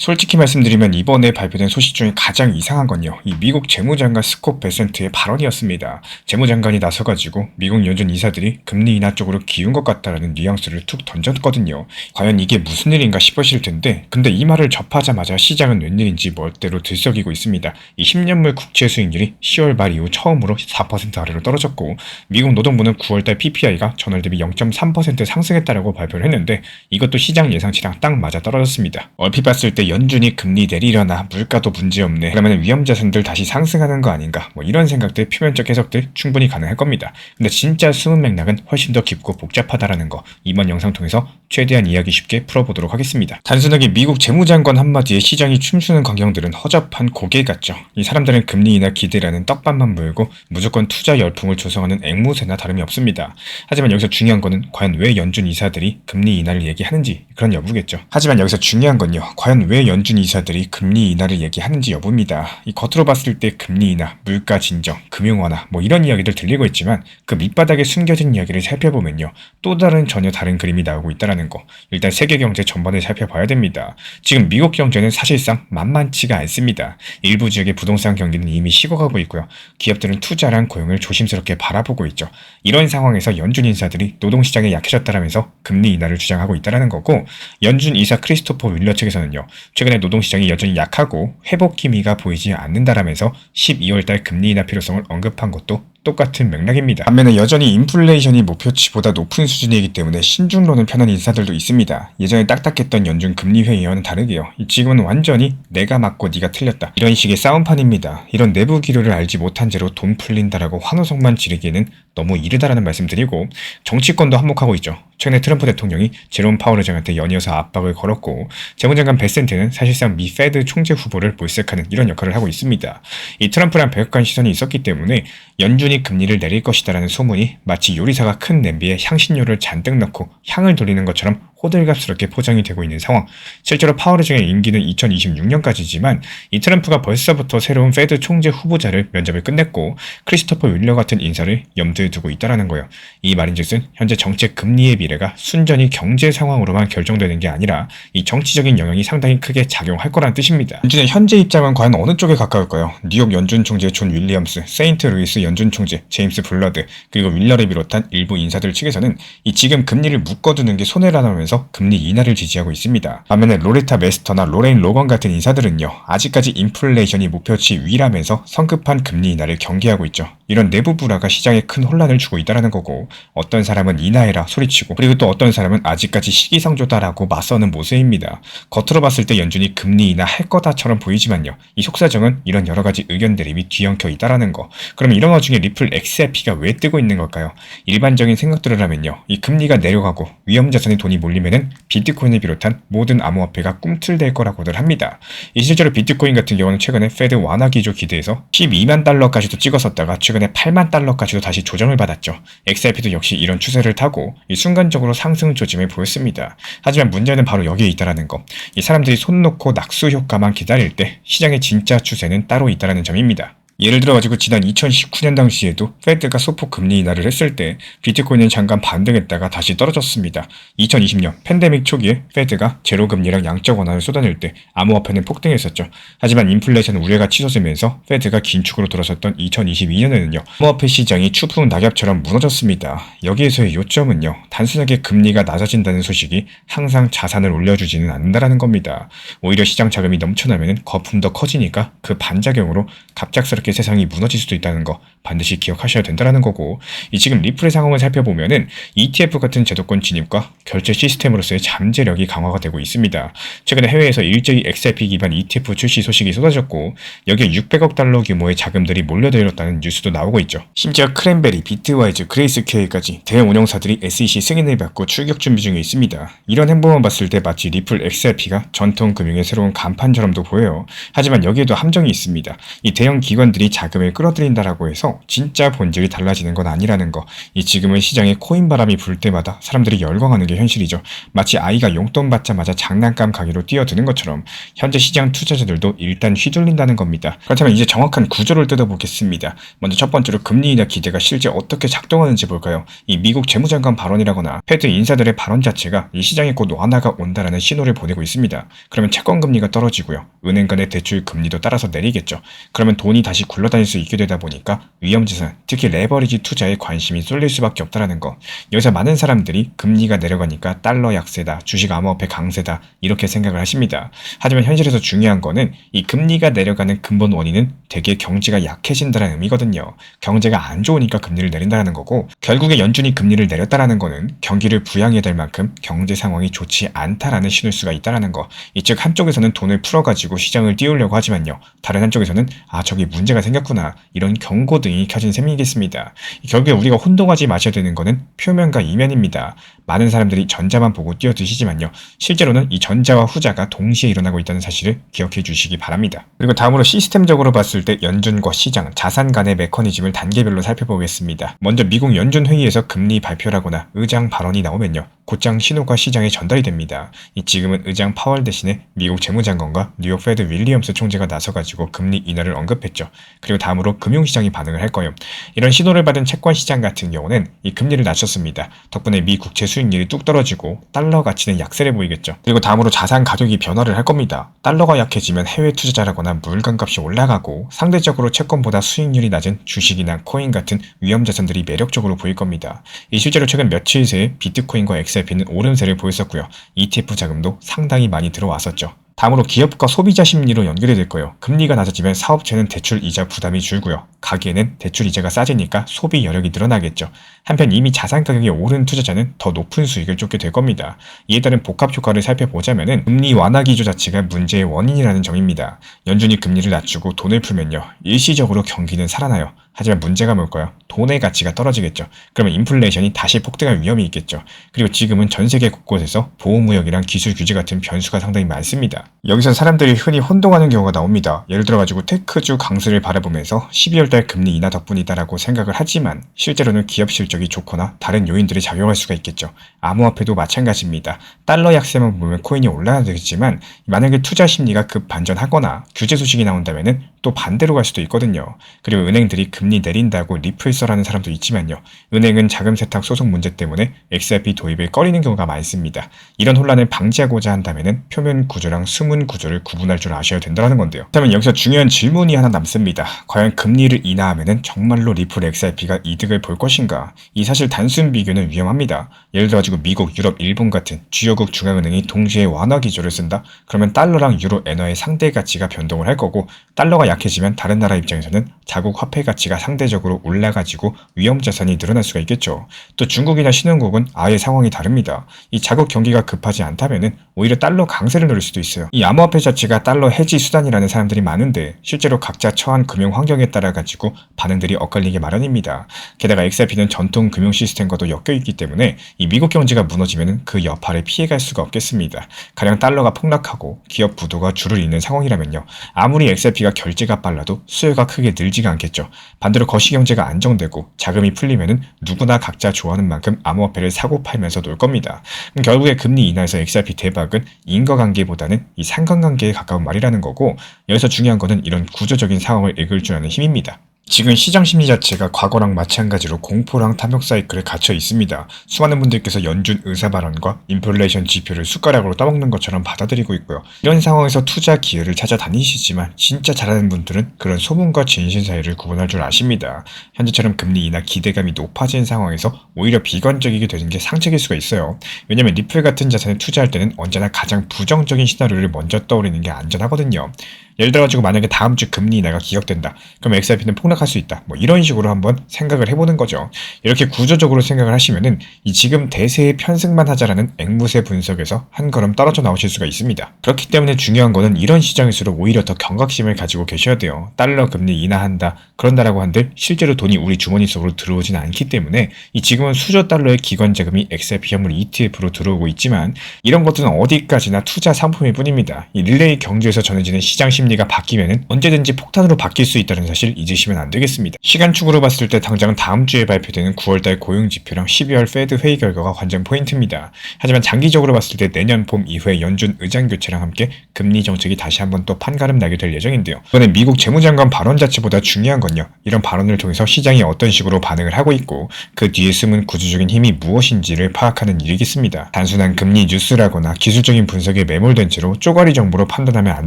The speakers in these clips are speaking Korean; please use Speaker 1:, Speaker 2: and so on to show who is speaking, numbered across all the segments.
Speaker 1: 솔직히 말씀드리면 이번에 발표된 소식 중에 가장 이상한 건요. 이 미국 재무장관 스콧 베센트의 발언이었습니다. 재무장관이 나서가지고 미국 연준 이사들이 금리 인하 쪽으로 기운 것 같다라는 뉘앙스를 툭 던졌거든요. 과연 이게 무슨 일인가 싶으실 텐데 근데 이 말을 접하자마자 시장은 웬일인지 멋대로 들썩이고 있습니다. 이 10년물 국채 수익률이 10월 말 이후 처음으로 4% 아래로 떨어졌고 미국 노동부는 9월달 PPI가 전월 대비 0.3% 상승했다라고 발표를 했는데 이것도 시장 예상치랑 딱 맞아 떨어졌습니다. 얼핏 봤을 때 연준이 금리 내리려나 물가도 문제없네 그러면 위험 자산들 다시 상승하는 거 아닌가 뭐 이런 생각들 표면적 해석들 충분히 가능할 겁니다. 근데 진짜 숨은 맥락은 훨씬 더 깊고 복잡하다라는 거 이번 영상 통해서 최대한 이야기 쉽게 풀어보도록 하겠습니다. 단순하게 미국 재무장관 한마디에 시장이 춤추는 광경들은 허접한 고개 같죠. 이 사람들은 금리 인하 기대라는 떡밥만 물고 무조건 투자 열풍을 조성하는 앵무새나 다름이 없습니다. 하지만 여기서 중요한 거는 과연 왜 연준 이사들이 금리 인하를 얘기하는지 그런 여부겠죠. 하지만 여기서 중요한 건요. 과연 왜 연준 이사들이 금리 인하를 얘기하는지 여부입니다. 이 겉으로 봤을 때 금리 인하, 물가 진정, 금융 완화 뭐 이런 이야기들 들리고 있지만 그 밑바닥에 숨겨진 이야기를 살펴보면요. 또 다른 전혀 다른 그림이 나오고 있다라는 거. 일단 세계 경제 전반을 살펴봐야 됩니다. 지금 미국 경제는 사실상 만만치가 않습니다. 일부 지역의 부동산 경기는 이미 식어가고 있고요. 기업들은 투자랑 고용을 조심스럽게 바라보고 있죠. 이런 상황에서 연준 인사들이 노동시장에 약해졌다라면서 금리 인하를 주장하고 있다라는 거고 연준 이사 크리스토퍼 윌러 측에서는요. 최근에 노동시장이 여전히 약하고 회복 기미가 보이지 않는다라면서 12월달 금리 인하 필요성을 언급한 것도 똑같은 맥락입니다. 반면에 여전히 인플레이션이 목표치보다 높은 수준이기 때문에 신중론을 펴는 인사들도 있습니다. 예전에 딱딱했던 연준 금리 회의와는 다르게요. 지금은 완전히 내가 맞고 네가 틀렸다. 이런 식의 싸움판입니다. 이런 내부 기류를 알지 못한 채로 돈 풀린다라고 환호성만 지르기에는 너무 이르다라는 말씀드리고 정치권도 한몫하고 있죠. 최근에 트럼프 대통령이 제롬 파월 의장한테 연이어서 압박을 걸었고 재무 장관 베센트는 사실상 미 페드 총재 후보를 몰색하는 이런 역할을 하고 있습니다. 이 트럼프랑 백악관 시선이 있었기 때문에 연준이 금리를 내릴 것이다라는 소문이 마치 요리사가 큰 냄비에 향신료를 잔뜩 넣고 향을 돌리는 것처럼 호들갑스럽게 포장이 되고 있는 상황. 실제로 파월 의장의 임기는 2026년까지지만 이 트럼프가 벌써부터 새로운 페드 총재 후보자를 면접을 끝냈고 크리스토퍼 윌러 같은 인사를 염두에 두고 있다라는 거예요. 이 말인즉슨 현재 정책 금리의 미래가 순전히 경제 상황으로만 결정되는 게 아니라 이 정치적인 영향이 상당히 크게 작용할 거란 뜻입니다. 연준의 현재 입장은 과연 어느 쪽에 가까울까요? 뉴욕 연준 총재 존 윌리엄스, 세인트 루이스 연준 총재 제임스 블러드 그리고 윌러를 비롯한 일부 인사들 측에서는 이 지금 금리를 묶어두는 게 손해라면서 금리 인하를 지지하고 있습니다. 반면에 로레타 메스터나 로레인 로건 같은 인사들은요 아직까지 인플레이션이 목표치 위라면서 성급한 금리 인하를 경계하고 있죠. 이런 내부 불화가 시장에 큰 혼란을 주고 있다는 거고 어떤 사람은 인하해라 소리치고 그리고 또 어떤 사람은 아직까지 시기상조다라고 맞서는 모습입니다. 겉으로 봤을 때 연준이 금리 인하 할 거다처럼 보이지만요. 이 속사정은 이런 여러 가지 의견 대립이 뒤엉켜 있다라는 거. 그럼 이런 것 중에 리플 XRP가 왜 뜨고 있는 걸까요? 일반적인 생각들을 하면요. 이 금리가 내려가고 위험 자산에 돈이 몰리면은 비트코인을 비롯한 모든 암호화폐가 꿈틀댈 거라고들 합니다. 이 실제로 비트코인 같은 경우는 최근에 페드 완화 기조 기대에서 12만 달러까지도 찍었었다가 최근에 8만 달러까지도 다시 조정을 받았죠. XRP도 역시 이런 추세를 타고 이 순간적으로 상승 조짐을 보였습니다. 하지만 문제는 바로 여기에 있다라는 거. 이 사람들이 손 놓고 낙수 효과만 기다릴 때 시장의 진짜 추세는 따로 있다라는 점입니다. 예를 들어가지고 지난 2019년 당시에도 페드가 소폭 금리 인하를 했을 때 비트코인은 잠깐 반등했다가 다시 떨어졌습니다. 2020년 팬데믹 초기에 페드가 제로 금리랑 양적 완화를 쏟아낼 때 암호화폐는 폭등했었죠. 하지만 인플레이션 우려가 치솟으면서 페드가 긴축으로 돌아섰던 2022년에는요. 암호화폐 시장이 추풍 낙엽처럼 무너졌습니다. 여기에서의 요점은요. 단순하게 금리가 낮아진다는 소식이 항상 자산을 올려주지는 않는다라는 겁니다. 오히려 시장 자금이 넘쳐나면 거품도 커지니까 그 반작용으로 갑작스럽게 세상이 무너질 수도 있다는 거 반드시 기억하셔야 된다는 거고 이 지금 리플의 상황을 살펴보면은 ETF 같은 제도권 진입과 결제 시스템으로서의 잠재력이 강화가 되고 있습니다. 최근에 해외에서 일제히 XRP 기반 ETF 출시 소식이 쏟아졌고 여기에 600억 달러 규모의 자금들이 몰려들었다는 뉴스도 나오고 있죠. 심지어 크랜베리, 비트와이즈, 그레이스케이까지 대형 운영사들이 SEC 승인을 받고 출격 준비 중에 있습니다. 이런 행보만 봤을 때 마치 리플 XRP가 전통 금융의 새로운 간판처럼도 보여요. 하지만 여기에도 함정이 있습니다. 이 대형 기관들 이 인사들이 자금을 끌어들인다라고 해서 진짜 본질이 달라지는 건 아니라는 거. 이 지금은 시장에 코인 바람이 불 때마다 사람들이 열광하는 게 현실이죠. 마치 아이가 용돈 받자마자 장난감 가게로 뛰어드는 것처럼 현재 시장 투자자들도 일단 휘둘린다는 겁니다. 그렇다면 이제 정확한 구조를 뜯어보겠습니다. 먼저 첫 번째로 금리 인하 기대가 실제 어떻게 작동하는지 볼까요? 이 미국 재무장관 발언이라거나 패드 인사들의 발언 자체가 이 시장에 곧 완화가 온다라는 신호를 보내고 있습니다. 그러면 채권 금리가 떨어지고요. 은행 간의 대출 금리도 따라서 내리겠죠. 그러면 돈이 다시 굴러다닐 수 있게 되다 보니까 위험資産, 특히 레버리지 투자에 관심이 쏠릴 수밖에 없다라는 거. 여기서 많은 사람들이 금리가 내려가니까 달러 약세다, 주식 암호화폐 강세다 이렇게 생각을 하십니다. 하지만 현실에서 중요한 거는 이 금리가 내려가는 근본 원인은 되게 경제가 약해진다는 의미거든요. 경제가 안 좋으니까 금리를 내린다는 거고 결국에 연준이 금리를 내렸다라는 거는 경기를 부양해야 될 만큼 경제 상황이 좋지 않다라는 신호일 수가 있다라는 거. 이 즉 한쪽에서는 돈을 풀어가지고 시장을 띄우려고 하지만요. 다른 한쪽에서는 아 저기 문제가 생겼구나 이런 경고등이 켜진 셈이겠습니다. 결국에 우리가 혼동하지 마셔야 되는 거는 표면과 이면입니다. 많은 사람들이 전자만 보고 뛰어드시지만요. 실제로는 이 전자와 후자가 동시에 일어나고 있다는 사실을 기억해 주시기 바랍니다. 그리고 다음으로 시스템적으로 봤을 때 연준과 시장, 자산 간의 메커니즘을 단계별로 살펴보겠습니다. 먼저 미국 연준 회의에서 금리 발표라거나 의장 발언이 나오면요. 곧장 신호가 시장에 전달이 됩니다. 이 지금은 의장 파월 대신에 미국 재무장관과 뉴욕 페드 윌리엄스 총재가 나서가지고 금리 인하를 언급했죠. 그리고 다음으로 금융시장이 반응을 할 거예요. 이런 신호를 받은 채권 시장 같은 경우는 이 금리를 낮췄습니다. 덕분에 미 국채 수익률이 뚝 떨어지고 달러 가치는 약세를 보이겠죠. 그리고 다음으로 자산 가격이 변화를 할 겁니다. 달러가 약해지면 해외 투자자라거나 물건값이 올라가고 상대적으로 채권보다 수익률이 낮은 주식이나 코인 같은 위험 자산들이 매력적으로 보일 겁니다. 이 실제로 최근 며칠 새에 비트코인과 XRP는 오름세를 보였었고요. ETF 자금도 상당히 많이 들어왔었죠. 다음으로 기업과 소비자 심리로 연결이 될 거예요. 금리가 낮아지면 사업체는 대출 이자 부담이 줄고요. 가게는 대출 이자가 싸지니까 소비 여력이 늘어나겠죠. 한편 이미 자산 가격이 오른 투자자는 더 높은 수익을 쫓게 될 겁니다. 이에 따른 복합 효과를 살펴보자면은 금리 완화 기조 자체가 문제의 원인이라는 점입니다. 연준이 금리를 낮추고 돈을 풀면요. 일시적으로 경기는 살아나요. 하지만 문제가 뭘까요? 돈의 가치가 떨어지겠죠. 그러면 인플레이션이 다시 폭등할 위험이 있겠죠. 그리고 지금은 전 세계 곳곳에서 보호무역이랑 기술 규제 같은 변수가 상당히 많습니다. 여기서 사람들이 흔히 혼동하는 경우가 나옵니다. 예를 들어가지고 테크주 강세를 바라보면서 12월달 금리 인하 덕분이다라고 생각을 하지만 실제로는 기업 실적이 좋거나 다른 요인들이 작용할 수가 있겠죠. 암호화폐도 마찬가지입니다. 달러 약세만 보면 코인이 올라야 되겠지만 만약에 투자 심리가 급 반전하거나 규제 소식이 나온다면은 또 반대로 갈 수도 있거든요. 그리고 은행들이 금리 내린다고 리플 써라는 사람도 있지만요. 은행은 자금 세탁 소송 문제 때문에 XRP 도입을 꺼리는 경우가 많습니다. 이런 혼란을 방지하고자 한다면 표면 구조랑 숨은 구조를 구분할 줄 아셔야 된다는 건데요. 그렇다면 여기서 중요한 질문이 하나 남습니다. 과연 금리를 인하하면 정말로 리플 XRP가 이득을 볼 것인가? 이 사실 단순 비교는 위험합니다. 예를 들어가지고 미국, 유럽, 일본 같은 주요국 중앙은행이 동시에 완화 기조를 쓴다? 그러면 달러랑 유로 엔화의 상대 가치가 변동을 할 거고 달러가 약해지면 다른 나라 입장에서는 자국 화폐 가치가 상대적으로 올라가지고 위험 자산이 늘어날 수가 있겠죠. 또 중국이나 신흥국은 아예 상황이 다릅니다. 이 자국 경기가 급하지 않다면은 오히려 달러 강세를 누릴 수도 있어요. 이 암호화폐 자체가 달러 해지 수단이라는 사람들이 많은데 실제로 각자 처한 금융 환경에 따라 가지고 반응들이 엇갈리게 마련입니다. 게다가 XRP는 전통 금융 시스템과도 엮여 있기 때문에 이 미국 경제가 무너지면 그 여파를 피해갈 수가 없겠습니다. 가령 달러가 폭락하고 기업 부도가 줄을 잇는 상황이라면요. 아무리 XRP가 결제가 빨라도 수요가 크게 늘지가 않겠죠. 반대로 거시경제가 안정되고 자금이 풀리면은 누구나 각자 좋아하는 만큼 암호화폐를 사고 팔면서 놀 겁니다. 결국에 금리 인하에서 XRP 대박은 인과관계보다는 이 상관관계에 가까운 말이라는 거고 여기서 중요한 거는 이런 구조적인 상황을 읽을 줄 아는 힘입니다. 지금 시장 심리 자체가 과거랑 마찬가지로 공포랑 탐욕 사이클에 갇혀 있습니다. 수많은 분들께서 연준 의사 발언과 인플레이션 지표를 숟가락으로 떠먹는 것처럼 받아들이고 있고요. 이런 상황에서 투자 기회를 찾아다니시지만 진짜 잘하는 분들은 그런 소문과 진실 사이를 구분할 줄 아십니다. 현재처럼 금리 인하 기대감이 높아진 상황에서 오히려 비관적이게 되는 게 상책일 수가 있어요. 왜냐면 리플 같은 자산에 투자할 때는 언제나 가장 부정적인 시나리오를 먼저 떠올리는 게 안전하거든요. 예를 들어가지고 만약에 다음 주 금리 인하가 기각된다. 그럼 XRP는 폭락 하락할 수 있다. 뭐 이런 식으로 한번 생각을 해보는 거죠. 이렇게 구조적으로 생각을 하시면은 이 지금 대세에 편승만 하자라는 앵무새 분석에서 한 걸음 떨어져 나오실 수가 있습니다. 그렇기 때문에 중요한 거는 이런 시장일수록 오히려 더 경각심을 가지고 계셔야 돼요. 달러 금리 인하한다. 그런다라고 한들 실제로 돈이 우리 주머니 속으로 들어오진 않기 때문에 이 지금은 수조 달러의 기관 자금이 XRP 현물 ETF로 들어오고 있지만 이런 것들은 어디까지나 투자 상품일 뿐입니다. 이 릴레이 경주에서 전해지는 시장 심리 가 바뀌면은 언제든지 폭탄으로 바뀔 수 있다는 사실 잊으시면 안 되겠습니다. 시간축으로 봤을 때 당장은 다음 주에 발표되는 9월달 고용 지표랑 12월 페드 회의 결과가 관전 포인트입니다. 하지만 장기적으로 봤을 때 내년 봄 이후에 연준 의장 교체랑 함께 금리 정책이 다시 한번 또 판가름 나게 될 예정인데요. 이번에 미국 재무장관 발언 자체보다 중요한 건요. 이런 발언을 통해서 시장이 어떤 식으로 반응을 하고 있고 그 뒤에 숨은 구조적인 힘이 무엇인지를 파악하는 일이겠습니다. 단순한 금리 뉴스라거나 기술적인 분석에 매몰된 채로 쪼가리 정보로 판단하면 안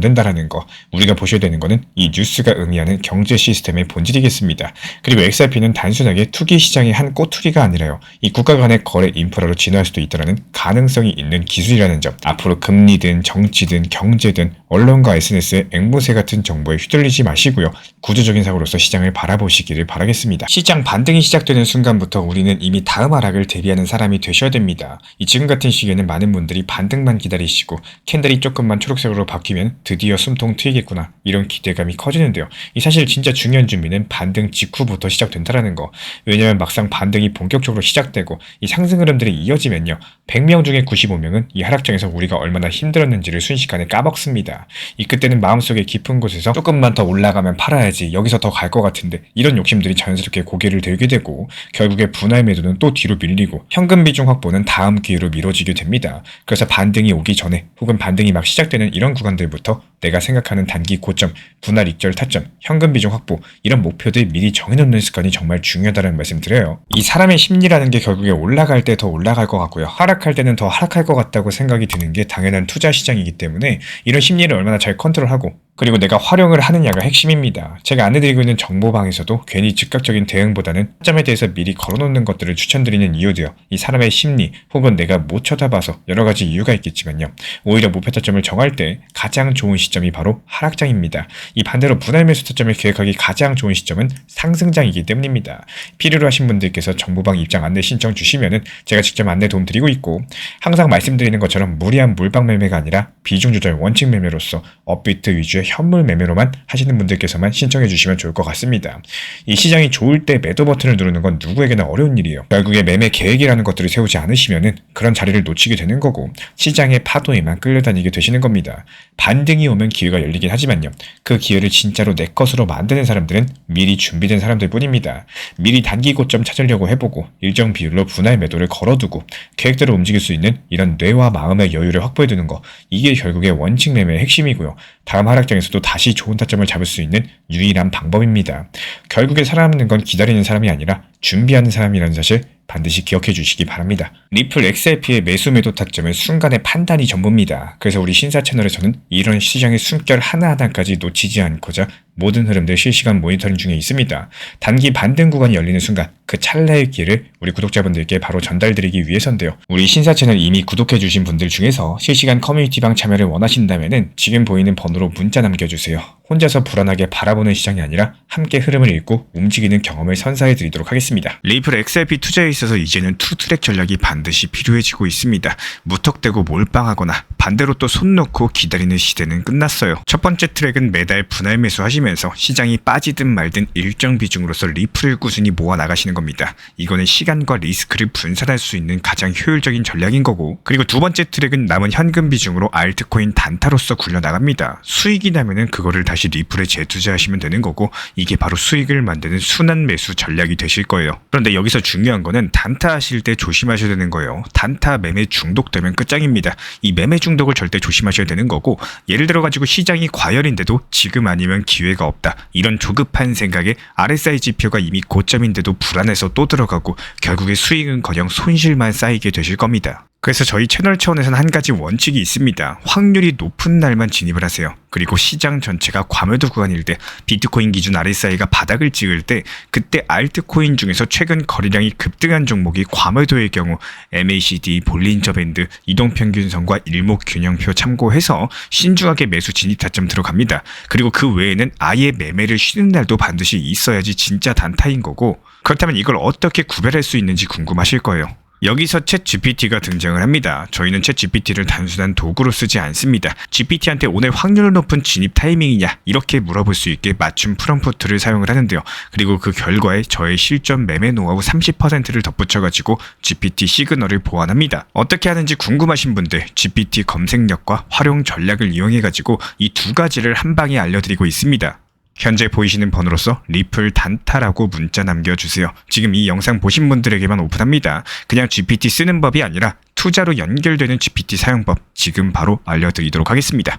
Speaker 1: 된다라는 거. 우리가 보셔야 되는 거는 이 뉴스가 의미하는 경제 시스템의 본질이겠습니다. 그리고 XRP는 단순하게 투기 시장의 한 꼬투리가 아니라요. 이 국가 간의 거래 인프라로 진화할 수도 있다는 가능성이 있는 기술이라는 점. 앞으로 금리든 정치든 경제든 언론과 SNS의 앵무새 같은 정보에 휘둘리지 마시고요. 구조적인 사고로서 시장을 바라보시기를 바라겠습니다. 시장 반등이 시작되는 순간부터 우리는 이미 다음 하락을 대비하는 사람이 되셔야 됩니다. 이 지금 같은 시기에는 많은 분들이 반등만 기다리시고 캔들이 조금만 초록색으로 바뀌면 드디어 숨통 트이 겠구나 이런 기대감이 커지는데요. 이 사실 진짜 중요한 준비는 반등 직후부터 시작된다라는 거. 왜냐면 막상 반등이 본격적으로 시작되고 이 상승 흐름들이 이어지면요. 100명 중에 95명은 이 하락장에서 우리가 얼마나 힘들었는지를 순식간에 까먹습니다. 이 그때는 마음속에 깊은 곳에서 조금만 더 올라가면 팔아야지 여기서 더 갈 것 같은데 이런 욕심들이 자연스럽게 고개를 들게 되고 결국에 분할 매도는 또 뒤로 밀리고 현금 비중 확보는 다음 기회로 미뤄지게 됩니다. 그래서 반등이 오기 전에 혹은 반등이 막 시작되는 이런 구간들부터 내가 생각하는 단기 고점, 분할 익절 타점, 현금 비중 확보 이런 목표들 미리 정해놓는 습관이 정말 중요하다는 말씀 드려요. 이 사람의 심리라는 게 결국에 올라갈 때 더 올라갈 것 같고요. 하락할 때는 더 하락할 것 같다고 생각이 드는 게 당연한 투자 시장이기 때문에 이런 심리를 얼마나 잘 컨트롤하고 그리고 내가 활용을 하느냐가 핵심입니다. 제가 안내드리고 있는 정보방에서도 괜히 즉각적인 대응보다는 타점에 대해서 미리 걸어놓는 것들을 추천드리는 이유도요. 이 사람의 심리 혹은 내가 못 쳐다봐서 여러 가지 이유가 있겠지만요. 오히려 목표 타점을 정할 때 가장 좋은 시점이 바로 하락장입니다. 이 반대로 분할 매수 타점을 계획하기 가장 좋은 시점은 상승장이기 때문입니다. 필요로 하신 분들께서 정보방 입장 안내 신청 주시면은 제가 직접 안내 도움 드리고 있고 항상 말씀드리는 것처럼 무리한 물방 매매가 아니라 비중 조절 원칙 매매로서 업비트 위주의 현물 매매로만 하시는 분들께서만 신청해 주시면 좋을 것 같습니다. 이 시장이 좋을 때 매도 버튼을 누르는 건 누구에게나 어려운 일이에요. 결국에 매매 계획이라는 것들을 세우지 않으시면은 그런 자리를 놓치게 되는 거고 시장의 파도에만 끌려다니게 되시는 겁니다. 반등이 오면 기회가 열리긴 하지만요. 그 기회를 진짜로 내 것으로 만드는 사람들은 미리 준비된 사람들 뿐입니다. 미리 단기 고점 찾으려고 해보고 일정 비율로 분할 매도를 걸어두고 계획대로 움직일 수 있는 이런 뇌와 마음의 여유를 확보해두는 거 이게 결국에 원칙 매매의 핵심이고요. 다음 하락 장에서도 다시 좋은 타점을 잡을 수 있는 유일한 방법입니다. 결국에 살아남는 건 기다리는 사람이 아니라 준비하는 사람이라는 사실 반드시 기억해 주시기 바랍니다. 리플 XRP의 매수 매도 타점은 순간의 판단이 전부입니다. 그래서 우리 신사 채널에서는 이런 시장의 숨결 하나하나까지 놓치지 않고자 모든 흐름들 실시간 모니터링 중에 있습니다. 단기 반등 구간이 열리는 순간 그 찰나의 기회를 우리 구독자분들께 바로 전달드리기 위해서인데요. 우리 신사 채널 이미 구독해 주신 분들 중에서 실시간 커뮤니티방 참여를 원하신다면 지금 보이는 번호로 문자 남겨주세요. 혼자서 불안하게 바라보는 시장이 아니라 함께 흐름을 읽고 움직이는 경험을 선사해 드리도록 하겠습니다. 리플 XRP 투자에 있어서 이제는 투트랙 전략이 반드시 필요해지고 있습니다. 무턱대고 몰빵하거나 반대로 또 손 놓고 기다리는 시대는 끝났어요. 첫 번째 트랙은 매달 분할 매수하시면서 시장이 빠지든 말든 일정 비중으로서 리플을 꾸준히 모아 나가시는 겁니다. 이거는 시간과 리스크를 분산할 수 있는 가장 효율적인 전략인 거고 그리고 두 번째 트랙은 남은 현금 비중으로 알트코인 단타로서 굴려 나갑니다. 수익이 나면은 그거를 다시 리플에 재투자하시면 되는 거고 이게 바로 수익을 만드는 순환 매수 전략이 되실 거예요. 그런데 여기서 중요한 거는 단타 하실 때 조심하셔야 되는 거예요. 단타 매매 중독되면 끝장입니다. 이 매매 중독을 절대 조심하셔야 되는 거고 예를 들어 가지고 시장이 과열인데도 지금 아니면 기회가 없다. 이런 조급한 생각에 RSI 지표가 이미 고점인데도 불안해서 또 들어가고 결국에 수익은 커녕 손실만 쌓이게 되실 겁니다. 그래서 저희 채널 차원에서는 한 가지 원칙이 있습니다. 확률이 높은 날만 진입을 하세요. 그리고 시장 전체가 과매도 구간일 때 비트코인 기준 RSI가 바닥을 찍을 때 그때 알트코인 중에서 최근 거래량이 급등한 종목이 과매도의 경우 MACD, 볼린저 밴드, 이동평균선과 일목균형표 참고해서 신중하게 매수 진입 타점 들어갑니다. 그리고 그 외에는 아예 매매를 쉬는 날도 반드시 있어야지 진짜 단타인 거고 그렇다면 이걸 어떻게 구별할 수 있는지 궁금하실 거예요. 여기서 챗 GPT가 등장을 합니다. 저희는 챗 GPT를 단순한 도구로 쓰지 않습니다. GPT한테 오늘 확률 높은 진입 타이밍이냐 이렇게 물어볼 수 있게 맞춤 프롬프트를 사용을 하는데요. 그리고 그 결과에 저의 실전 매매 노하우 30%를 덧붙여가지고 GPT 시그널을 보완합니다. 어떻게 하는지 궁금하신 분들 GPT 검색력과 활용 전략을 이용해가지고 이 두 가지를 한 방에 알려드리고 있습니다. 현재 보이시는 번호로서 리플 단타라고 문자 남겨주세요. 지금 이 영상 보신 분들에게만 오픈합니다. 그냥 GPT 쓰는 법이 아니라 투자로 연결되는 GPT 사용법 지금 바로 알려드리도록 하겠습니다.